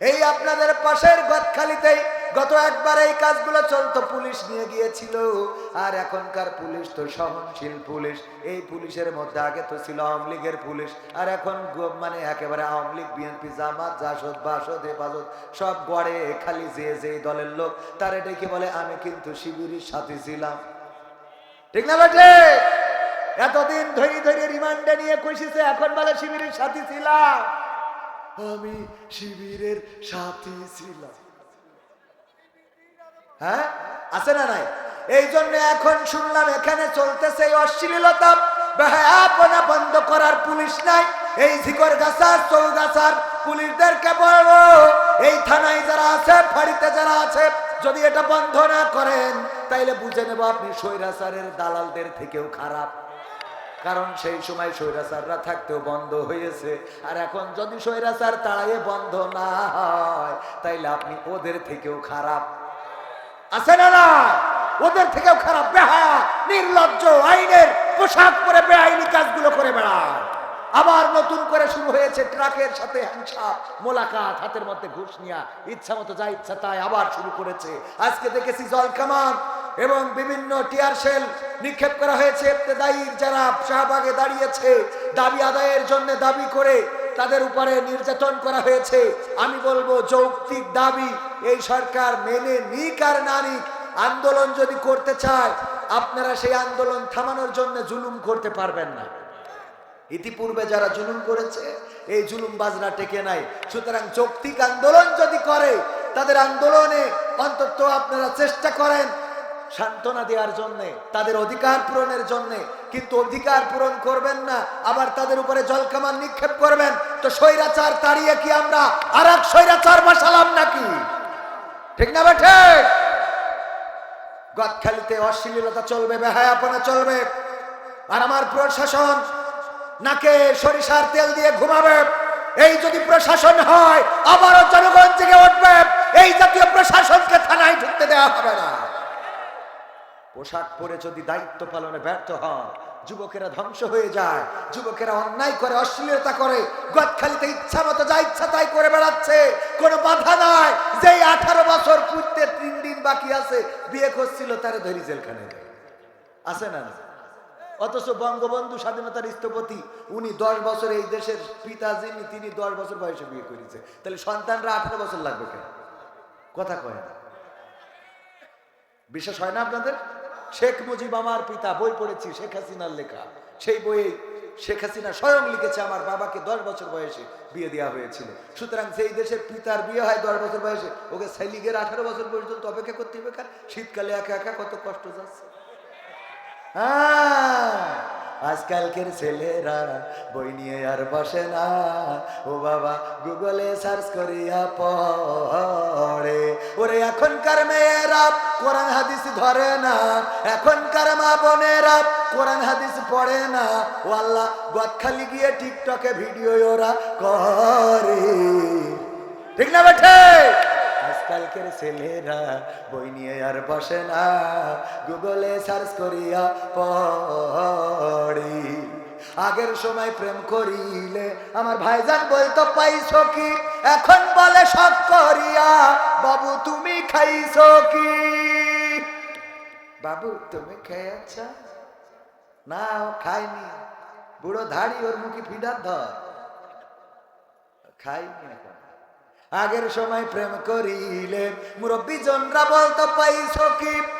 এই আপনাদের পাশের গদখালিতেই গত একবার এই কাজগুলো চলতো, পুলিশ নিয়ে গিয়েছিল। আর এখনকার পুলিশ তো সহনশীল পুলিশ। এই পুলিশের মধ্যে আগে তো ছিল আওয়ামী লীগের পুলিশ। আর এখন মানে একেবারে আওয়ামী লীগ, বিএনপি, জামাত, জাসদ, বাসদ, হেফাজত, সব গড়ে খালি যে যে দলের লোক, তার ডেকে বলে, আমি কিন্তু শিবিরের সাথে ছিলাম। ঠিক না বেটে? এতদিন ধরে ধরে রিমান্ডে নিয়ে কষিছে, এখন বলে, শিবিরের সাথী ছিলাম। আমি শিবিরের সাথী ছিলাম। হ্যাঁ? আছে না নাই? এই জন্য এখন শুনলাম এখানে চলতেছে অশ্লীলতা। বন্ধ করার পুলিশ নাই। এই ঝিকর গাছার পুলিশদেরকে বলব, এই থানায় যারা আছে, ফাঁড়িতে যারা আছে, যদি এটা বন্ধ না করেন, তাইলে বুঝে নেব আপনি স্বৈরাচারের দালালদের থেকেও খারাপ। কারণ সেই সময় স্বৈরাচাররা থাকতেও বন্ধ হয়েছে। আর এখন যদি স্বৈরাচার তাড়াইয়ে বন্ধ না হয়, তাইলে আপনি ওদের থেকেও খারাপ। আছে না না? ওদের থেকেও খারাপ। বেহায়া, নির্লজ্জ, আইনের পোশাক পরে বেআইনি কাজগুলো করে বেড়ায়। আবার নতুন করে শুরু হয়েছে ট্রাকের সাথে হিংসা মোলাকাত, হাতের মধ্যে ঘুষ নিয়া, ইচ্ছা মতো যা ইচ্ছা তাই আবার শুরু করেছে। আজকে দেখেছি জল কামান এবং বিভিন্ন টিয়ার সেল নিক্ষেপ করা হয়েছে। ইবতেদায়ীর যারা শাহবাগে দাঁড়িয়েছে, দাবি আদায়ের জন্য দাবি করে তাদের উপরে নির্যাতন করা হয়েছে। আমি বলব, যৌক্তিক দাবি এই সরকার মেনে নিক আর না নিক, আন্দোলন যদি করতে চায়, আপনারা সেই আন্দোলন থামানোর জন্য জুলুম করতে পারবেন না। ইতিপূর্বে যারা জুলুম করেছে, এই জুলুম বাজনা টেকে নাই। সুতরাং যৌক্তিক আন্দোলন যদি করে, তাদের আন্দোলনে অন্তত আপনারা চেষ্টা করেন সান্ত্বনা দেওয়ার জন্যে, তাদের অধিকার পূরণের জন্যে। কিন্তু অধিকার পূরণ করবেন না, আবার তাদের উপরে জলকামান নিক্ষেপ করবেন। তো স্বৈরাচার তাড়িয়ে কি আমরা আর এক স্বৈরাচার বসালাম নাকি? ঠিক না বেঠে? গদখালিতে অশ্লীলতা চলবে, বেহায়াপনা চলবে। আর আমার প্রশাসন নাকে সরিষার তেল দিয়ে ঘুমাবে। এই যদি প্রশাসন হয়, আবারও জনগণ জেগে উঠবে এই জাতীয় প্রশাসনকে থানায় ঢুকতে দেওয়া হবে না পোশাক পরে যদি দায়িত্ব পালনে ব্যর্থ হন, যুবকেরা ধ্বংস হয়ে যায়, যুবকেরা অন্যায় করে, অশ্লীলতা করে গদখালিতে ইচ্ছা মতো যা ইচ্ছা তাই করে বেড়াচ্ছে। কোনো বাধা নাই, যেই আঠারো বছর পুজতে তিন দিন বাকি আছে, বিয়ে করছিল, তারে ধরি জেলখানে আছে না? অথচ বঙ্গবন্ধু স্বাধীনতার স্থপতি, উনি দশ বছর এই দেশের পিতা যিনি, তিনি দশ বছর বয়সে বিয়ে করেছে। তাহলে সন্তানরা আঠারো বছর লাগবে কেন? কথা কয় না। বিশ্বাস হয় না আপনাদের? শেখ মুজিব আমার পিতা বই পড়েছি শেখ হাসিনার লেখা। সেই বইয়ে শেখ হাসিনা স্বয়ং লিখেছে আমার বাবাকে দশ বছর বয়সে বিয়ে দেওয়া হয়েছিল। সুতরাং সেই দেশের পিতার বিয়ে হয় দশ বছর বয়সে ওকে সাইলিগের আঠারো বছর পর্যন্ত অপেক্ষা করতে হবে কার? শীতকালে একা একা কত কষ্ট যাচ্ছে। হ্যাঁ, আজকালকের ছেলেরা বই নিয়ে আর বসে না। ও বাবা গুগলে সার্চ করিয়া পড়ে। ওরে এখনকার মেয়েরা কোরআন হাদিস ধরে না। এখনকার মা বোনেরা কোরআন হাদিস পড়ে না। ও আল্লাহ, গদখালি গিয়ে টিকটকে ভিডিও ওরা করে। ঠিক না বেঠে আজকালকের ছেলেরা বই নিয়ে আর বসে না। গুগলে সার্চ করিয়া পড়ি। আগের সময় প্রেম করিলে আমার ভাইজান বলতো, পাইছো কি? এখন বলে সব করিয়া। বাবু, তুমি খাইছ কি? বাবু, তুমি খেয়েছ? না, খাইনি। বুড়ো ধাড়ি, ওর মুখে ফিডার ধর। খাইনি এখন। আগের সময় প্রেম করিলে মুরব্বী জনরা বলতো, পাইছ কি?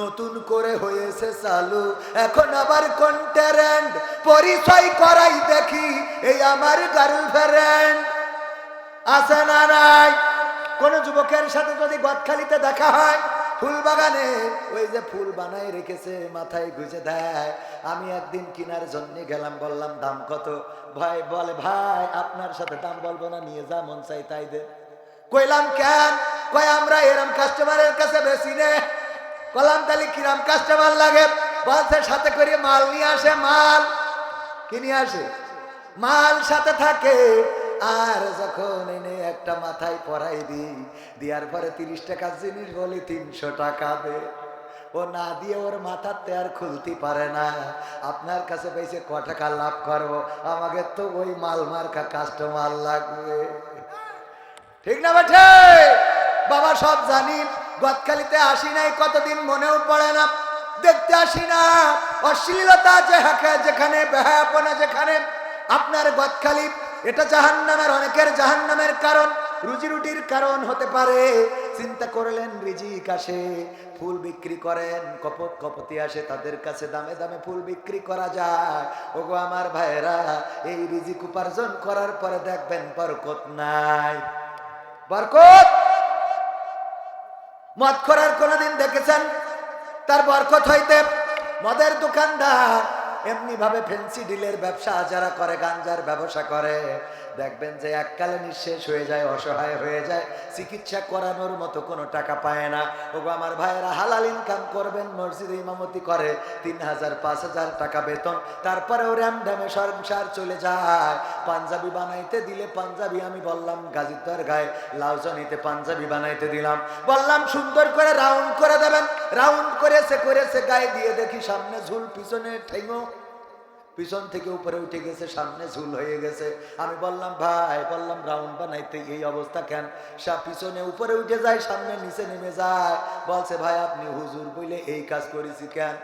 নতুন করে হয়েছে চালু। এখন আবার কন্টেরেন্ট পরিচয় করাই দেখি, এই আমার গার্লফ্রেন্ড আছে না নাই? কোন যুবকের সাথে যদি গদখালিতে দেখা হয় ফুল বাগানে ওই যে ফুল বানায় রেখেছে, মাথায় গুজে দেয়। আমি একদিন কেনার জন্য গেলাম, বললাম, দাম কত? ভাই বলে, ভাই, আপনার সাথে দাম বলব না, নিয়ে যা, মন চাই তাই দে। কইলাম, কেন? কয়, আমরা এরম কাস্টমারের কাছে বেশি নে। বললাম তাহলে কিরাম কাস্টমার লাগে, বলছে, সাথে করে মাল নিয়ে আসে, মাল। কি নিয়ে আসে? মাল সাথে থাকে। আর যখন এনে একটা মাথায় পরাই দিই, দেওয়ার পরে তিরিশ টাকার জিনিস বলি, তিনশো টাকা দে। ও না দিয়ে ওর মাথাতে আর খুলতে পারে না। আপনার কাছে পেয়েছে ক টাকা লাভ করব? আমাকে তো ওই মাল মার্কা কাস্টমার লাগবে। ঠিক না বাবা সব জানি। গদখালিতে আসি নাই, কতদিন মনেও পড়ে না। দেখতে আসি না, অশ্লীলতা যে হাকে যেখানে বেহায়াপনা যেখানে, আপনার গদখালি, এটা জাহান্নামের, অনেকের জাহান্নামের কারণ রুজি রুটির কারণ হতে পারে। চিন্তা করলেন রিজিক আসে, ফুল বিক্রি করেন, কপত কপতি আসে, তাদের কাছে দামে দামে ফুল বিক্রি করা যায়। ওগো আমার ভাইয়েরা, এই রিজিক উপার্জন করার পরে দেখবেন বরকত নাই। বরকত! মদ করার কোনদিন দেখেছেন? তার বরকত হইতে মদের দোকানদার এমনি ভাবে ফেন্সি ডিলের ব্যবসা যারা করে, গাঞ্জার ব্যবসা করে। দেখবেন যে এককালে নিঃশেষ হয়ে যায়, অসহায় হয়ে যায়, চিকিৎসা করানোর মতো কোনো টাকা পায় না। ওগো আমার ভাইয়েরা, হালাল ইনকাম করবেন, মসজিদে ইমামতি করে তিন হাজার পাঁচ হাজার টাকা বেতন তারপরে ও র্যাম ড্যামে সংসার চলে যায়। পাঞ্জাবি বানাইতে দিলে পাঞ্জাবি, আমি বললাম, গাজীর গায়ে লাউজনিতে পাঞ্জাবি বানাইতে দিলাম। বললাম, সুন্দর করে রাউন্ড করে দেবেন রাউন্ড করেছে করেছে, গায়ে দিয়ে দেখি সামনে ঝুল, পিছনে ঠেঙো। পিছন থেকে উপরে উঠে গেছে, সামনে ঝুল হয়ে গেছে। আমি বললাম, ভাই, বললাম, রাউন্ড বানাইতে এই অবস্থা কেন? সা পিছনে উপরে উঠে যায়, সামনে নিচে নেমে যায়। বলছে, ভাই, আপনি হুজুর বইলে এই কাজ করেছি কেন?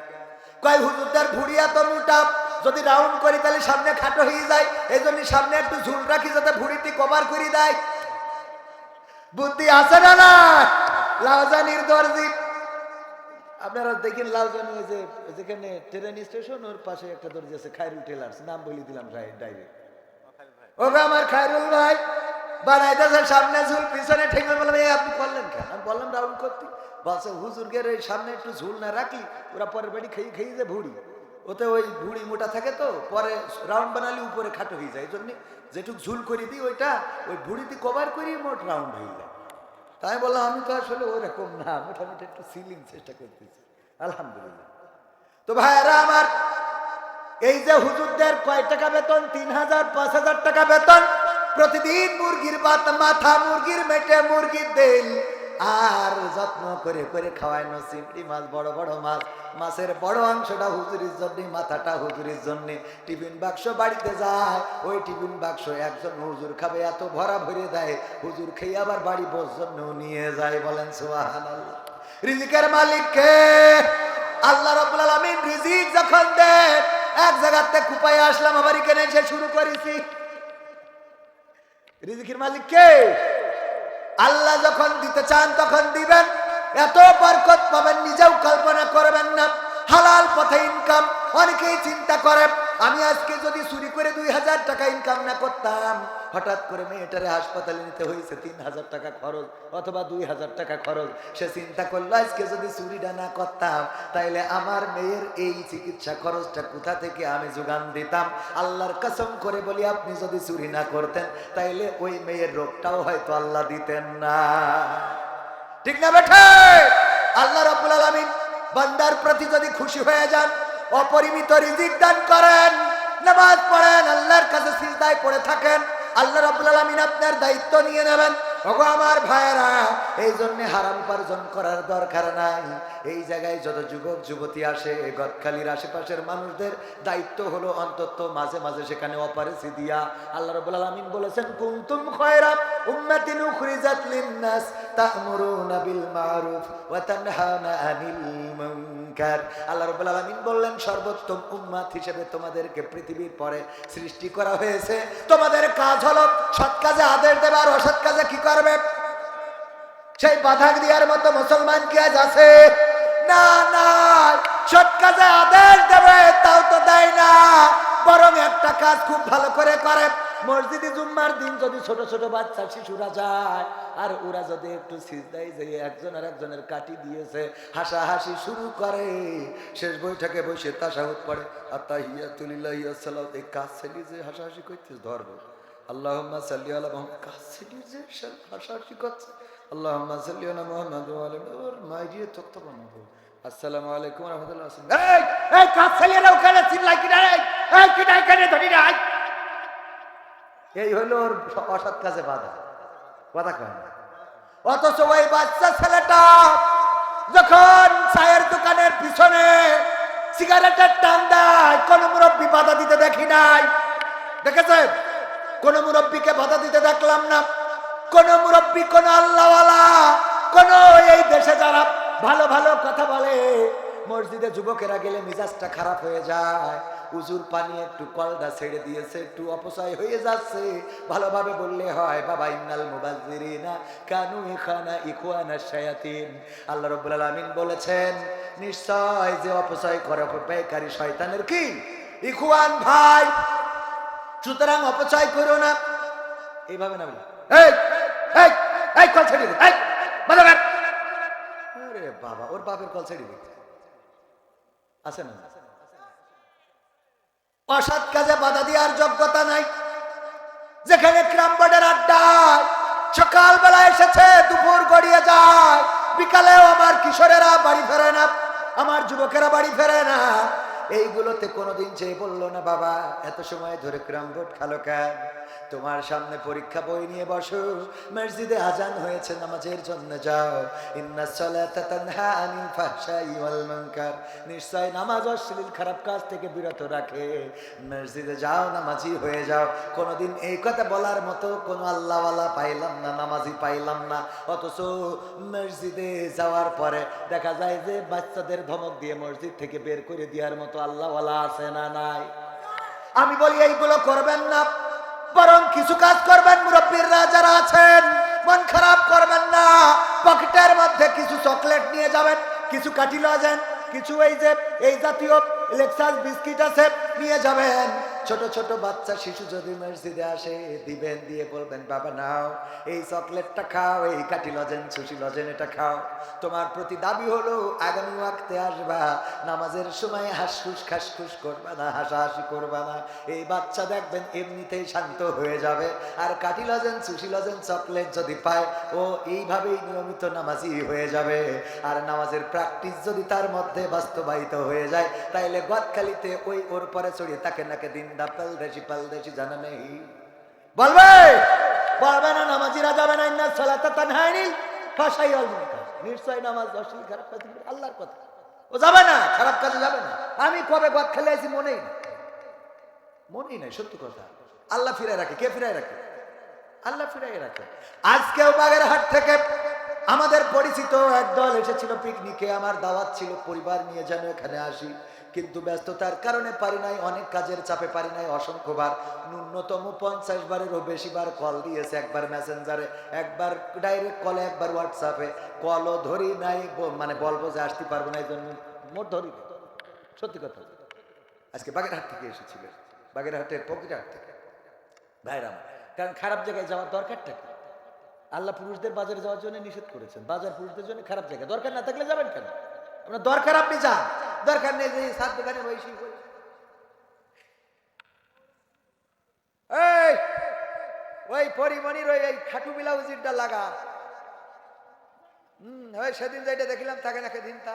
কয়, হুজুরদার ভুড়ি এত মোটা, যদি রাউন্ড করি তাহলে সামনে খাটো হয়ে যায়। এই জন্য সামনে একটু ঝুল রাখি যাতে ভুড়িটি কভার করে দেয়। বুদ্ধি আছে না না লাউজানির দর্জি। আপনারা দেখেন লাউজানি ওই যে, যেখানে ট্রেন স্টেশন ওর পাশে একটা দর্জি আছে, খায়রুল টেলার্স। নাম বলে দিলাম ডাইরেক্ট ওকে আমার খায়রুল ভাই সামনে একটু ঝুল না ওরা পরের বাড়ি খেয়ে খেয়ে ওতে ওই ভুড়ি মোটা থাকে তো, পরে রাউন্ড বানালে, উপরে খাটো হয়ে যায়। জন্য যেটুক ঝুল করে দিই ওইটা, ওই ভুড়িতে কভার করি মোট রাউন্ড হয়ে যায়। তাই বললাম, আমি তো আসলে ওরকম না, মোটামুটি একটু সিলিং চেষ্টা করতেছি। আলহামদুলিল্লাহ। তো ভাইরা আমার, এই যে হুজুরদের কয় টাকা বেতন? তিন হাজার, পাঁচ হাজার টাকা বেতন। প্রতিদিন মুরগির মাথা মুরগির, মেটে মুরগির দেল আর যত্ন করে করে খাওয়ানো চিংড়ি মাছ, বড় বড় মাছ। মাছের বড় অংশটা হুজুরির জন্য, মাথাটা হুজুরির জন্য। টিফিন বাক্স বাড়িতে যায়, ওই টিফিন বাক্স একজন হুজুর খাবে, এত ভরা ভরে দেয়। হুজুর খেয়ে আবার বাড়ি বোর জন্য নিয়ে যায়, বলেন সুহান রিজিকের মালিককে আল্লাহ রব্বুল আলামিন রিজিক যখন দেন, এক জায়গাতে কুপায় আসলাম, আবার এখানে শুরু করেছি। রিজিকের মালিক কে আল্লাহ যখন দিতে চান তখন দিবেন। এত বরকত পাবেন, নিজেও কল্পনা করবেন না। হালাল পথে ইনকাম অনেকেই চিন্তা করে, আমি আজকে যদি চুরি করে দুই হাজার টাকা ইনকাম না করতাম হঠাৎ করে মেয়েটারে হাসপাতালে নিতে হয়েছে তিন হাজার টাকা খরচ অথবা দুই হাজার টাকা খরচ। সে চিন্তা করল, আজকে যদি চুরিটা না করতাম, তাইলে আমার মেয়ের এই চিকিৎসা খরচটা কোথা থেকে আমি যোগান দিতাম? আল্লাহর কসম করে বলি, আপনি যদি চুরি না করতেন, তাইলে ওই মেয়ের রোগটাও হয়তো আল্লাহ দিতেন না। ঠিক না বেঠে? আল্লাহ রাব্বুল আলামিন বান্দার প্রতি যদি খুশি হয়ে যান, অপরিমিত রিজিক দান করেন, নামাজ পড়েন, আল্লাহর কাছে সিজদায় পড়ে থাকেন আল্লাহ রাব্বুল আলামিন আপনার দায়িত্ব নিয়ে নেবেন। ওগো আমার ভাইয়েরা এই জন্য হারাম উপার্জন করার দরকার নাই। এই জায়গায় যত যুবক, যুবতী আসে, গদখালির আশেপাশের মানুষদের দায়িত্ব হলো অন্তত মাঝে মাঝে সেখানে অপারেসি দিয়া। আল্লাহ রাব্বুল আলামিন বলেছেন, কুনতুম খয়রা উম্মাতিন উখরিজাত লিন-নাস তা'মুরুনা বিল মারুফ ওয়া তানহাউনা আনিল মুনকার আল্লাহ রাব্বুল আলামিন বললেন, সর্বোত্তম উম্মাত হিসেবে তোমাদেরকে পৃথিবীর পরে সৃষ্টি করা হয়েছে। তোমাদের কাজ হলো সৎ কাজে আদেশ দেবে আর অসৎ কাজে কি করবে? সেই বাধা দেওয়ার মতো মুসলমান কি আজ আছে? না না, সৎ কাজে আদেশ দেবে, তাও তো দেয় না। বরং একটা কাজ খুব ভালো করে করে। মসজিদে জুম্মার দিন যদি ছোট ছোট বাচ্চা, শিশুরা যায়, আর ওরা যদি একটু সিজদাই যে একজন আর একজনের কাটি দিয়েছে, হাসাহাসি শুরু করে। শেষ বৈঠকে বসে তাসাহুদ পড়ে আত্মাহিয়াতুলিল্লাহ সালাম এই কাজ ছেলে যে হাসাহাসি করতেছে, ধর্ম। আল্লাহ সাল্লি আলা মোহাম্মদ কাজ ছেলে যে হাসাহাসি করছে। আল্লাহ সাল্লি আলা মোহাম্মদ ওর আসসালামু আলাইকুম রহমতুল্লাহ এই কাজ ছেলেরা ওখানে চিল্লাই কিনা এই কিনা এখানে ধরি নাই? এই হলো ওর অসৎ কাজে বাধা। কথা কয় না। অথচ ওই বাচ্চা ছেলেটা যখন চায়ের দোকানের পিছনে সিগারেটের টান দেয়, কোন মুরব্বী বাধা দিতে দেখি নাই। দেখেছেন? কোন মুরব্বীকে বাধা দিতে দেখলাম না। কোন মুরব্বী, কোন আল্লাহওয়ালা, কোন এই দেশে যারা ভালো ভালো কথা বলে, মসজিদে যুবকেরা গেলে মিজাজটা খারাপ হয়ে যায়। উজুর পানি একটু কলদা ছেড়ে দিয়েছে, একটু অপচয় হয়ে যাচ্ছে। ভালোভাবে বললে হয়, বাবা, ইন্নাল মুবাজ্জিরিনা কানু ইখানা ইখওয়ানা শায়াতিন। আল্লাহ রাব্বুল আলামিন বলেছেন, নিশ্চয় যে অপচয় করে অপব্যয়কারী শয়তানের কি? ইখওয়ান ভাই, সুতরাং অপচয় করো না। এইভাবে না বলে। এই কল ছেড়ে দে বাবা, ওর বাপের কল ছেড়ে দিচ্ছে আছে না? অসৎ কাজে বাধা দেওয়ার যোগ্যতা নাই। যেখানে ক্রাম বোর্ডের আড্ডায় সকালবেলা এসেছে, দুপুর গড়িয়ে যায়, বিকালেও আমার কিশোরেরা বাড়ি ফেরে না, আমার যুবকেরা বাড়ি ফেরে না। এইগুলোতে কোনোদিন চেয়ে বলল না, বাবা। এত সময় ধরে ক্রাম বোর্ড খালো কেন? তোমার সামনে পরীক্ষা বই নিয়ে বসো। মসজিদে আজান হয়েছে, নামাজের জন্য যাও। ইন্না নিশ্চয় নামাজ অশ্লীল, খারাপ কাজ থেকে বিরত রাখে। মসজিদে যাও, নামাজি হয়ে যাও। কোনোদিন এই কথা বলার মতো কোনো আল্লাহওয়ালা পাইলাম না, নামাজি পাইলাম না। অথচ মসজিদে যাওয়ার পরে দেখা যায় যে বাচ্চাদের ধমক দিয়ে মসজিদ থেকে বের করে দেওয়ার মতো আল্লাহওয়ালা আছে না নাই? আমি বলি, এইগুলো করবেন না। বরং কিছু কাজ করবেন, মুরব্বীর যারা আছেন, মন খারাপ করবেন না। পকেটের মধ্যে কিছু চকলেট নিয়ে যাবেন, কিছু কাটি লজেন, কিছু এই যে, এই জাতীয় লেক্সাস বিস্কিট আছে, নিয়ে যাবেন। ছোট ছোট বাচ্চা শিশু যদি মসজিদে আসে, দিবেন, দিয়ে বলবেন, বাবা, নাও, এই চকলেটটা খাও, এই কাটি লজেন, সুশি লজেন, এটা খাও। তোমার প্রতি দাবি হলো, আগামী ওয়াক্তে আসবা, নামাজের সময় হাসফুস খাসফুস করবা না, হাসাহাসি করবা না। এই বাচ্চা দেখবেন এমনিতেই শান্ত হয়ে যাবে। আর কাটি লজেন, সুশি লজেন, চকলেট যদি পায়, ও এইভাবেই নিয়মিত নামাজি হয়ে যাবে। আর নামাজের প্র্যাকটিস যদি তার মধ্যে বাস্তবায়িত হয়ে যায়, তাইলে গদখালিতে ওই ওর পরে চড়িয়ে তাকে নাকে দিন দা পালদেশি পালদেশি জানা নেই। বলবে? বলবে না যাবে না ইন্না নিশ্চয় নামাজ খারাপ কাজ আল্লাহর কথা। ও যাবে না, খারাপ কাজে যাবে না। আমি কবে গদ খেলে আছি মনেই মনেই নাই, সত্যি কথা। আল্লাহ ফিরাই রাখে। কে ফিরাই রাখে? আল্লাহ ফিরাই রাখে। আজকেও বাগেরহাট থেকে আমাদের পরিচিত একদল এসেছিল পিকনিকে আমার দাওয়াত ছিল, পরিবার নিয়ে যেন এখানে আসি। কিন্তু ব্যস্ততার কারণে পারি নাই, অনেক কাজের চাপে পারি নাই। অসংখ্যবার, ন্যূনতম পঞ্চাশ বারেরও বেশি বার কল দিয়েছে একবার মেসেঞ্জারে, একবার ডাইরেক্ট কলে, একবার হোয়াটসঅ্যাপে। কলও ধরি নাই মানে বলব যে আসতে পারব না, এই জন্য মোট ধরি সত্যি কথা। আজকে বাগেরহাট থেকে এসেছিলেন। বাগেরহাটের পকিরহাট থেকে। ভাইরা আমার। কারণ খারাপ জায়গায় যাওয়ার দরকারটা কি? আল্লাহ পুরুষদের বাজারে যাওয়ার জন্য নিষেধ করেছেন। বাজার পুরুষদের জন্য খারাপ জায়গা। দরকার না থাকলে যাবেন কেন? আপনার দরকার, আপনি যান। দরকার নেই যে সাত দোকানে বসি এই, ওই পরিমণির ওই এই খাটু ব্লাউজিরটা লাগা। হুম, ওই সেদিন যেটা দেখিলাম থাকে নাকি দিনটা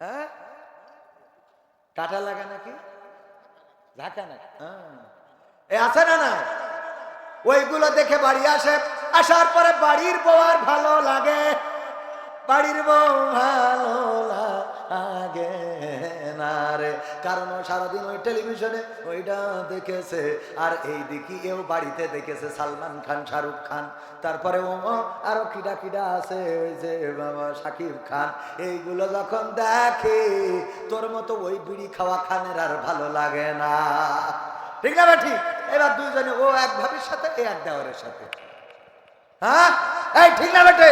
হ্যাঁ? কাটা লাগা নাকি? ঢাকা নাকি? হ্যাঁ। এ আছে না না ওইগুলো দেখে বাড়ি আসে। আসার পরে বাড়ির আর ভালো লাগে। বাড়ির বউ ভালো লাগে না রে। কারণ সারাদিন ওই টেলিভিশনে ওইটা দেখেছে, আর এই দিকে এও বাড়িতে দেখেছে সালমান খান, শাহরুখ খান। তারপরে ও আরও কিডা কিডা আছে ওই যে বাবা শাকিব খান। এইগুলো যখন দেখে তোর মতো ওই বিড়ি খাওয়া খানের আর ভালো লাগে না। ঠিক না ঠিক এবার দুইজনে ও এক ভাবির সাথে, এ এক দেওয়ারের সাথে। হ্যাঁ? এই ঠিক না বেটে?